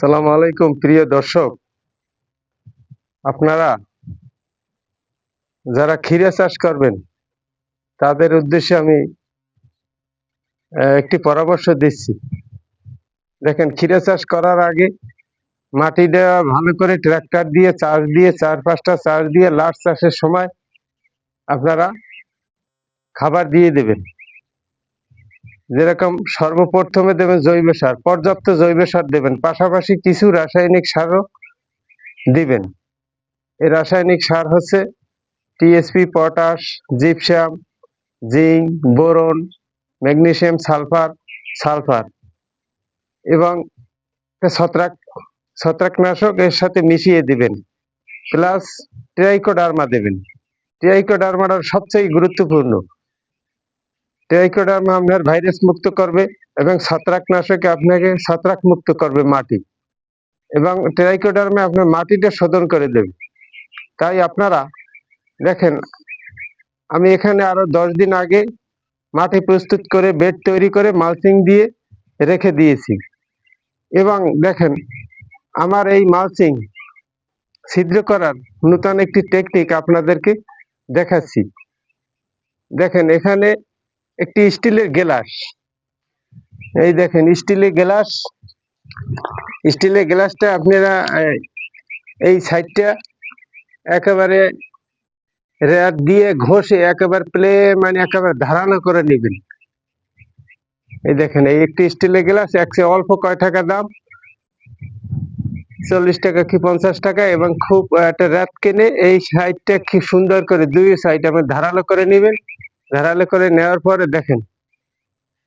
সালাম আলাইকুম, প্রিয় দর্শক। আপনারা যারা ক্ষীরা চাষ করবেন, তাদের উদ্দেশ্যে আমি একটি পরামর্শ দিচ্ছি। দেখেন, ক্ষীরা চাষ করার আগে মাটিটা ভালো করে ট্রাক্টর দিয়ে, চাষ দিয়ে, চার পাঁচটা চাষ দিয়ে লাস্ট চাষের সময় আপনারা খাবার দিয়ে দেবেন। যেরকম সর্বপ্রথমে দেবেন জৈব সার, পর্যাপ্ত জৈব সার দেবেন, পাশাপাশি কিছু রাসায়নিক সারও দিবেন। এই রাসায়নিক সার হচ্ছে TSP potash gypsum zinc boron magnesium sulphur sulphur এবং ছত্রাক, ছত্রাকনাশক এর সাথে মিশিয়ে দিবেন। প্লাস ট্রাইকোডার্মা দেবেন। ট্রাইকোডার্মাটা সবচেয়ে গুরুত্বপূর্ণ। ট্রাইকোডার্মা আপনার ভাইরাস মুক্ত করবে এবং ছত্রাকনাশকে আপনাকে ছত্রাক মুক্ত করবে মাটি। এবং ট্রাইকোডার্মে আপনার মাটিটা শোধন করে দেবে। তাই আপনারা দেখেন, আমি এখানে আরও দশ দিন আগে মাটি প্রস্তুত করে, বেড তৈরি করে, মালচিং দিয়ে রেখে দিয়েছি। এবং দেখেন, আমার এই মালচিং ছিদ্র করার নূতন একটি টেকনিক আপনাদেরকে দেখাচ্ছি। দেখেন, এখানে একটি স্টিলের গ্লাস। এই দেখেন, স্টিলের গ্লাস। স্টিলের গ্লাসটা আপনারা এই সাইডটা একেবারে রেয়ার দিয়ে ঘষে একেবারে প্লে মানে একেবারে ধারানো করে নেবেন। এই দেখেন, এই একটি স্টিলের গ্লাস একশো অল্প কয় টাকা দাম? চল্লিশ টাকা কি পঞ্চাশ টাকা? এবং খুব একটা রাত কিনে এই সাইডটা কি সুন্দর করে, দুই সাইড আপনি ধারালো করে নেবেন। ধারালো করে নেওয়ার পরে দেখেন,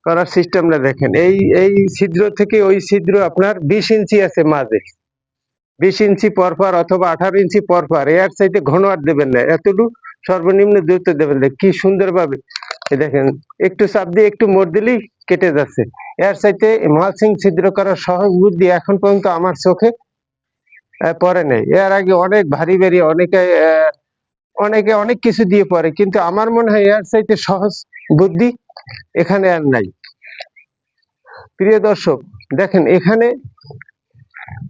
করার সিস্টেমটা দেখেন। এই এই ছিদ্র থেকে ওই ছিদ্র আপনার বিশ ইঞ্চি আছে মাঝে। বিশ ইঞ্চি পরপর অথবা আঠারো ইঞ্চি পরপর এর চাইতে ঘন আর দেবেন না, এতটুকু সর্বনিম্ন দূরত্ব দেবেন না। কি সুন্দরভাবে দেখেন, একটু চাপ দিয়ে একটু মোড় দিলেই কেটে যাচ্ছে। এর চাইতে মালসিং ছিদ্র করার সহজ বুদ্ধি এখন পর্যন্ত আমার চোখে পড়ে নাই। এর আগে অনেক ভারী ভারী, অনেকে অনেকে অনেক কিছু দিয়ে পড়ে, কিন্তু আমার মনে হয় এর চাইতে সহজ বুদ্ধি এখানে আর নাই। প্রিয় দর্শক, দেখেন এখানে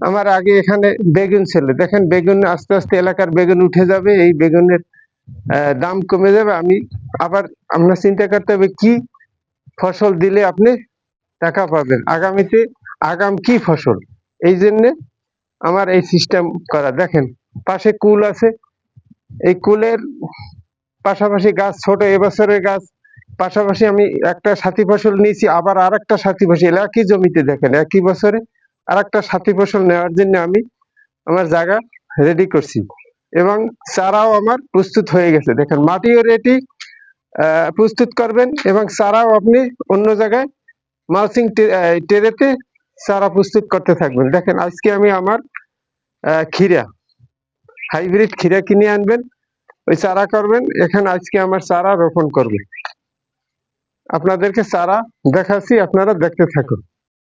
আমার আগে এখানে বেগুন ছিল। দেখেন বেগুন আস্তে আস্তে এলাকার বেগুন উঠে যাবে, এই বেগুনের দাম কমে যাবে। আমি আবার আপনার চিন্তা করতে হবে কি ফসল দিলে আপনি টাকা পাবেন। আগামীতে আগাম কি ফসল? এই জন্যে আমার এই সিস্টেম করা। দেখেন, পাশে কুল আছে এই কুলের পাশাপাশি গাছ, ছোট এবছরের গাছ, পাশাপাশি আমি একটা সাথী ফসল নিয়েছি, আবার আর একটা সাথী ফসল, একই জমিতে দেখেন, একই বছরে আর একটা সাথী ফসল নেওয়ার জন্য আমি আমার জায়গা রেডি করছি। এবং চারাও আমার প্রস্তুত হয়ে গেছে। দেখেন, মাটিও রেডি প্রস্তুত করবেন এবং চারাও আপনি অন্য জায়গায় মালচিং টেরেতে চারা প্রস্তুত করতে থাকবেন। দেখেন, আজকে আমি আমার ক্ষীরা। হাইব্রিড খিরা কিনে আনবেন, ওই চারা করবেন, এখানে আজকে আমার চারা রোপণ করবে। আপনাদেরকে চারা দেখাচ্ছি, আপনারা দেখতে থাকুন।